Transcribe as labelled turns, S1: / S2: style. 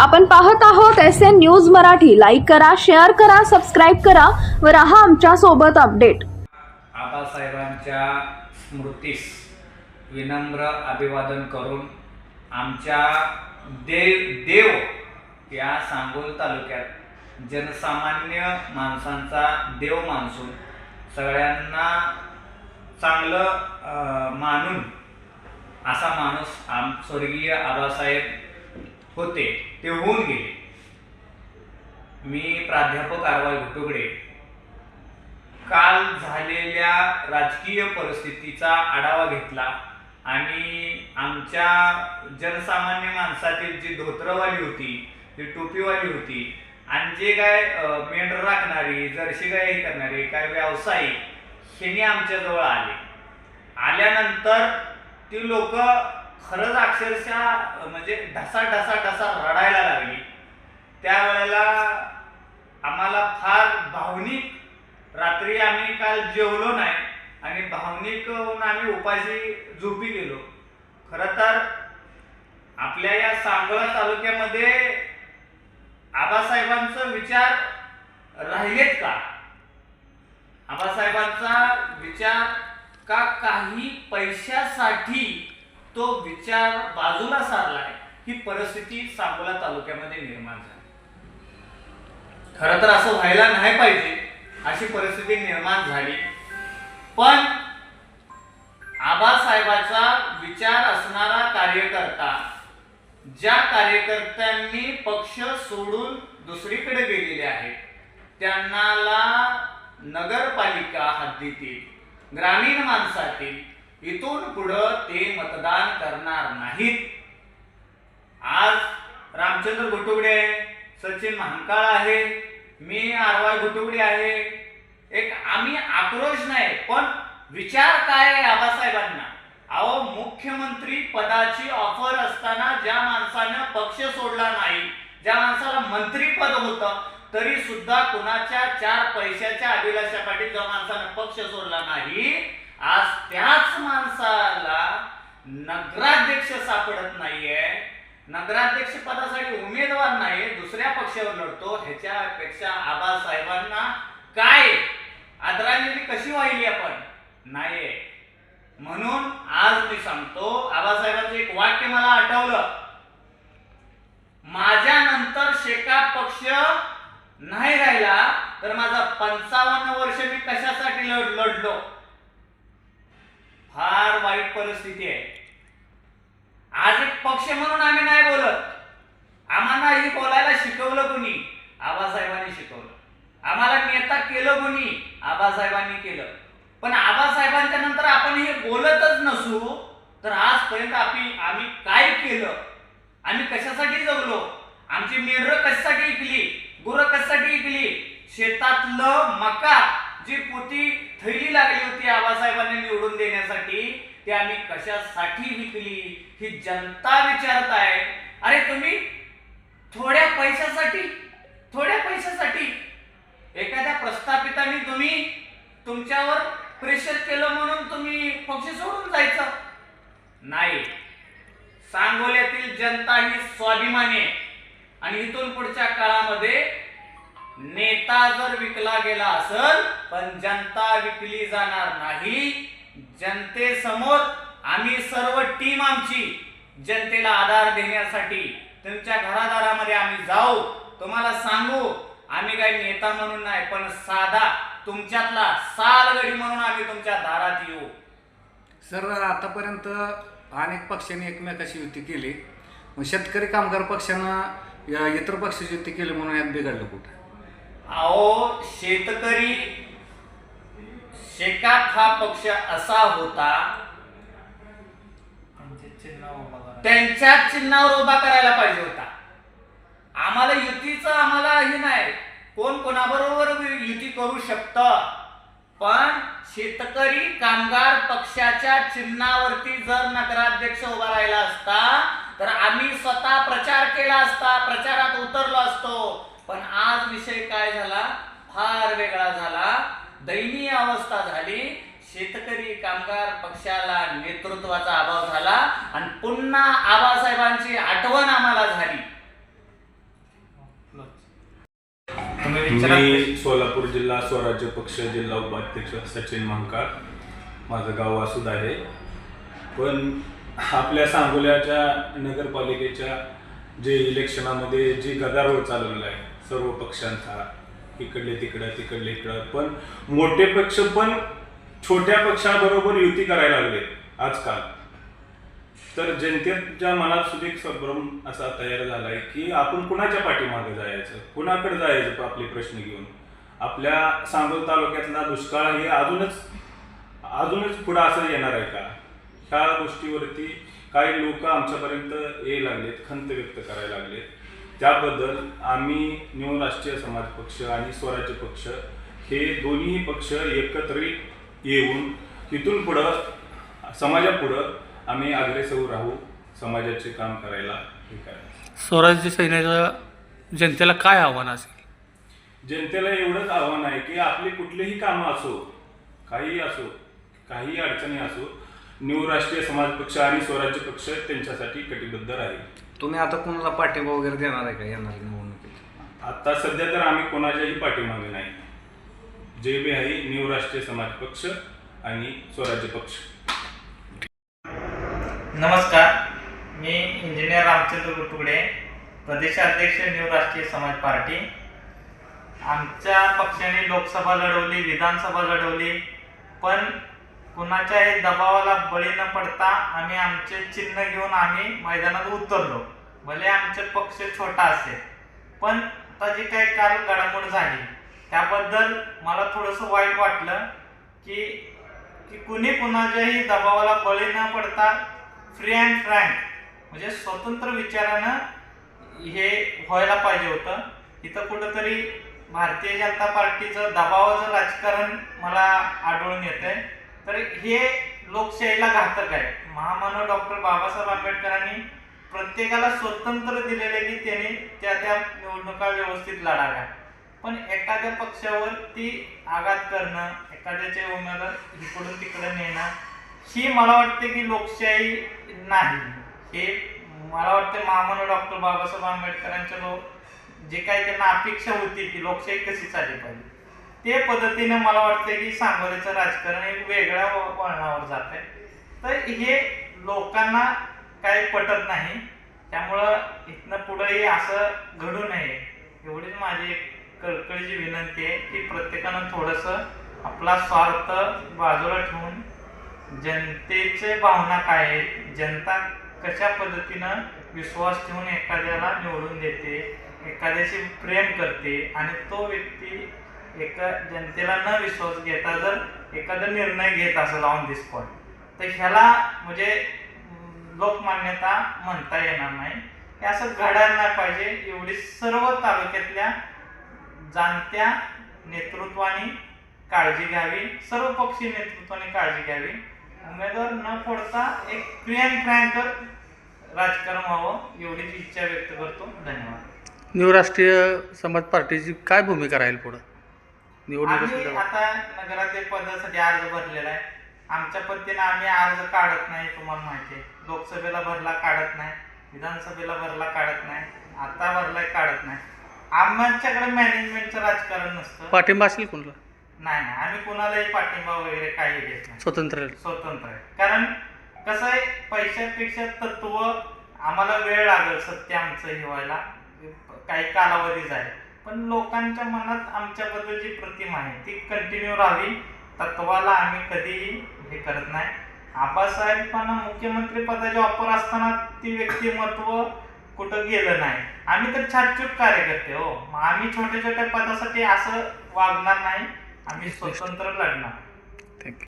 S1: आपण पाहत आहोत S N news Marathi. Like करा शेअर करा सबस्क्राईब करा व राहा आमच्यासोबत अपडेट
S2: आबासाहेबांच्या स्मृतीस विनम्र अभिवादन करून आमच्या देव देव या सांगोल तालुक्यात जनसामान्य माणसांचा देव मानसून सगळ्यांना चांगलं मानून असा माणूस आम स्वर्गीय आबासाहेब होते ते होऊन गेले. मी प्राध्यापक आरवाय घुटुगडे. काल झालेल्या राजकीय परिस्थितीचा आढावा घेतला आणि आमच्या जनसामान्य माणसातील जी धोत्रवाली होती जी टोपीवाली होती आणि जे काय मेंढर राखणारी जर्शी गाय हे करणारे काय व्यावसायिक ह्यांनी आमच्याजवळ आले. आल्यानंतर ती लोक खरंच अक्षरशः म्हणजे ढसा ढसा ढसा रडायला लागली. त्यावेळेला आम्हाला फार भावनिक रात्री आम्ही काल जेवलो नाही आणि भावनिक होऊन आम्ही उपाशी झोपी गेलो. खरं तर आपल्या या सांगोला तालुक्यामध्ये आबासाहेबांचा विचार राहिलेत का? आबासाहेबांचा विचार का काही पैशासाठी तो विचार बाजूला सारलाय ही परिस्थिती सांगोला तालुक्यामध्ये निर्माण झाली. खरं तर असं व्हायला नाही पाहिजे अशी परिस्थिती निर्माण झाली. पण आबासाहेबाचा विचार असणारा कार्यकर्ता ज्या कार्यकर्त्यांनी पक्ष सोडून दुसरीकडे गेलेले आहेत त्यांना नगरपालिका हद्दीतील ग्रामीण माणसातील इथून पुढं ते मतदान करणार नाहीत. आज रामचंद्र घोटुगडे आहे सचिन महाकाळ आहे मी आरवाय घोटुगडे आहे. एक आम्ही आक्रोश नाही पण विचार काय आहे आबासाहेबांना? अहो मुख्यमंत्री पदाची ऑफर असताना ज्या माणसानं पक्ष सोडला नाही ज्या माणसाला मंत्रीपद होतं तरी सुद्धा कुणाच्या चार पैशाच्या अभिलाषापाठी ज्या माणसानं पक्ष सोडला नाही आज त्याच माणसाला नगराध्यक्ष सापडत नाहीये. नगराध्यक्ष पदासाठी उमेदवार नाही दुसऱ्या पक्षावर लढतो. ह्याच्यापेक्षा आबासाहेबांना काय आदरांजली कशी वाहिली आपण नाही म्हणून आज मी सांगतो आबासाहेबांचं एक वाक्य मला आठवलं माझ्या नंतर शेका पक्ष नाही राहिला तर माझा पंचावन्न वर्ष मी कशासाठी लढ लढलो फार वाईट परिस्थिती आहे. आज एक पक्ष म्हणून आम्ही नाही बोलत. आम्हाला ही बोलायला शिकवलं कुणी? आबासाहेबांनी शिकवलं. आम्हाला नेता केलं कुणी? आबासाहेबांनी केलं. पण आबासाहेबांच्या नंतर आपण हे बोलतच नसू तर आजपर्यंत आम्ही आम्ही काय केलं? आम्ही कशासाठी जगलो? आमची मेढरं कशासाठी ऐकली गुरं कशासाठी ऐकली शेतातलं मका जी पोती थैली लागली होती आबासाहेबांनी निवडून देण्यासाठी ती आम्ही कशासाठी विकली ही जनता विचारत आहे. अरे तुम्ही थोड्या पैशासाठी थोड्या पैशासाठी एखाद्या प्रस्थापितांनी तुम्ही तुमच्यावर प्रेशर केलं म्हणून तुम्ही पक्ष सोडून जायचं? नाही. सांगोल्यातील जनता ही स्वाभिमानी आहे. आणि इथून पुढच्या काळामध्ये नेता जर विकला गेला असल पण जनता विकली जाणार नाही जनतेसमोर आम्ही सर्व टीम आमची जनतेला आधार देण्यासाठी तुमच्या घरादारामध्ये आम्ही जाऊ. तुम्हाला सांगू आम्ही काही नेता म्हणून नाही पण साधा तुमच्यातला सालगडी म्हणून आम्ही तुमच्या दारात येऊ.
S3: सर आतापर्यंत अनेक पक्षांनी एकमेकाशी युती केली. मग शेतकरी कामगार पक्षानं इतर पक्षाची युती केली म्हणून यात बिघडलं कुठं?
S2: अहो शेतकरी शेकाप हा पक्ष असा होता त्यांच्या चिन्हावर उभा करायला पाहिजे होता. आम्हाला युतीचं आम्हाला हे नाही. कोण कोणाबरोबर युती करू शकत? पण शेतकरी कामगार पक्षाच्या चिन्हावरती जर नगराध्यक्ष उभा राहिला असता तर आम्ही स्वतः प्रचार केला असता प्रचारात उतरलो असतो. पण आज विषय काय झाला? फार वेगळा झाला. दयनीय अवस्था झाली. शेतकरी कामगार पक्षाला नेतृत्वाचा अभाव झाला आणि पुन्हा आबासाहेबांची आठवण आम्हाला झाली.
S4: मी सोलापूर जिल्हा स्वराज्य पक्ष जिल्हा उपाध्यक्ष सचिन महांकाळ माझं गाव वासूद आहे. पण आपल्या सांगोल्याच्या नगरपालिकेच्या जे इलेक्शनामध्ये जी गदारोळ चालवलेला आहे सर्व पक्षांचा इकडले तिकडं तिकडले इकडं. पण मोठे पक्ष पण छोट्या पक्षाबरोबर युती करायला लागले आजकाल. तर जनतेच्या मनात सुद्धा एक संभ्रम असा तयार झालाय की आपण कुणाच्या पाठीमागे जायचं? कुणाकडे जायचं आपले प्रश्न घेऊन? आपल्या सांगोल तालुक्यातला दुष्काळ हे अजूनच अजूनच पुढं असं येणार आहे का? ह्या गोष्टीवरती काही लोक आमच्यापर्यंत ये लागलेत खंत व्यक्त करायला लागलेत. त्याबद्दल आम्ही न्यू राष्ट्रीय समाज पक्ष आणि स्वराज्य पक्ष हे दोन्ही पक्ष एकत्रित येऊन तिथून पुढं समाजापुढं आम्ही अग्रेसर राहू समाजाचे काम करायला हे करायला
S5: स्वराज्य सैन्याचं जनतेला काय आव्हान असेल?
S4: जनतेला एवढंच आव्हान आहे की आपली कुठलीही कामं असो काहीही असो काही अडचणी असो न्यू राष्ट्रीय समाज पक्ष आणि स्वराज्य पक्ष त्यांच्यासाठी कटिबद्ध राहील.
S3: तुम्ही आता कोणाला पाठिंबा वगैरे देणार आहे का येणार निवडणुकीत?
S4: आता सध्या तर आम्ही कोणाच्याही पाठीमागे नाही. जे बी आहे न्यू राष्ट्रीय समाज पक्ष आणि स्वराज्य पक्ष.
S6: नमस्कार. मी इंजिनियर रामचंद्र गुटुगडे प्रदेशाध्यक्ष न्यू राष्ट्रीय समाज पार्टी. आमच्या पक्षाने लोकसभा लढवली विधानसभा लढवली पण कुणाच्याही दबावाला बळी न पडता आम्ही आमचे चिन्ह घेऊन आम्ही मैदानात उतरलो. भले आमचे पक्ष छोटा असेल पण आता जी काही काल घडामोड झाली. त्याबद्दल मला थोडंसं वाईट वाटलं की की कुणी कुणाच्याही दबावाला बळी न पडता फ्री अँड फ्रँक म्हणजे स्वतंत्र विचारानं हे व्हायला पाहिजे होतं. इथं कुठंतरी भारतीय जनता पार्टीचं दबावाचं राजकारण मला आढळून येतं आहे तर हे लोकशाहीला घातक आहे. महामानव डॉक्टर बाबासाहेब आंबेडकरांनी प्रत्येकाला स्वतंत्र दिलेले की त्याने त्या त्या निवडणुका व्यवस्थित लढाव्या. पण एखाद्या पक्षावरती आघात करणं एखाद्याचे उमेदवार इकडून तिकडे नेणं ही मला वाटते की लोकशाही नाही. हे मला वाटतं महामानव डॉक्टर बाबासाहेब आंबेडकरांच्या लोक जे काही त्यांना अपेक्षा होती की लोकशाही कशी चालली पाहिजे. ते पद्धतीने मला वाटतं की सांगोलीचं राजकारण एक वेगळ्या वळणावर जात आहे तर हे लोकांना काही पटत नाही. त्यामुळं इथनं पुढंही असं घडू नये. एवढीच माझी एक कळकळीची विनंती आहे की प्रत्येकानं थोडंसं आपला स्वार्थ बाजूला ठेवून जनतेचे भावना काय आहेत जनता कशा पद्धतीनं विश्वास ठेवून एखाद्याला निवडून देते एखाद्याशी प्रेम करते आणि तो व्यक्ती एका जनतेला न विश्वास घेता जर एखादा निर्णय घेत असेल ऑन दी स्पॉट तर ह्याला म्हणजे लोकमान्यता म्हणता येणार नाही. हे असं घडायला नाही पाहिजे एवढी सर्व तालुक्यातल्या जाणत्या नेतृत्वाने काळजी घ्यावी सर्व पक्षी नेतृत्वाने काळजी घ्यावी. उमेदवार न फोडता एक फ्री फ्रँकर राजकारण व्हावं एवढीच इच्छा व्यक्त करतो. धन्यवाद.
S5: न्यू राष्ट्रीय समाज पार्टीची काय भूमिका राहील पुढं?
S6: आम्ही आता नगराध्यक्ष पदासाठी अर्ज भरलेला आहे. आमच्या पद्धतीने आम्ही अर्ज काढत नाही तुम्हाला माहिती आहे. लोकसभेला भरला काढत नाही. विधानसभेला भरला काढत नाही. आता भरलाय काढत नाही. आमच्याकडे मॅनेजमेंटचं राजकारण नसतं.
S5: पाठिंबा असेल कोणाला?
S6: नाही नाही. आम्ही कुणालाही पाठिंबा वगैरे काही देत नाही.
S5: स्वतंत्र
S6: स्वतंत्र आहे. कारण कसं आहे पैशापेक्षा तत्व आम्हाला वेळ लागेल सत्य आमचं हे व्हायला. काही कालावधी जाईल. पण लोकांच्या मनात आमच्याबद्दल जी प्रतिमा आहे ती कंटिन्यू राहावी. तत्वाला आम्ही कधीही हे करत नाही. आबासाहेबांना मुख्यमंत्री पदाची ऑफर असताना ती व्यक्तिमत्व कुठं गेलं नाही. आम्ही तर छाटछूट कार्यकर्ते हो. मग आम्ही छोट्या छोट्या पदासाठी असं वागणार नाही. आम्ही स्वतंत्र लढणार.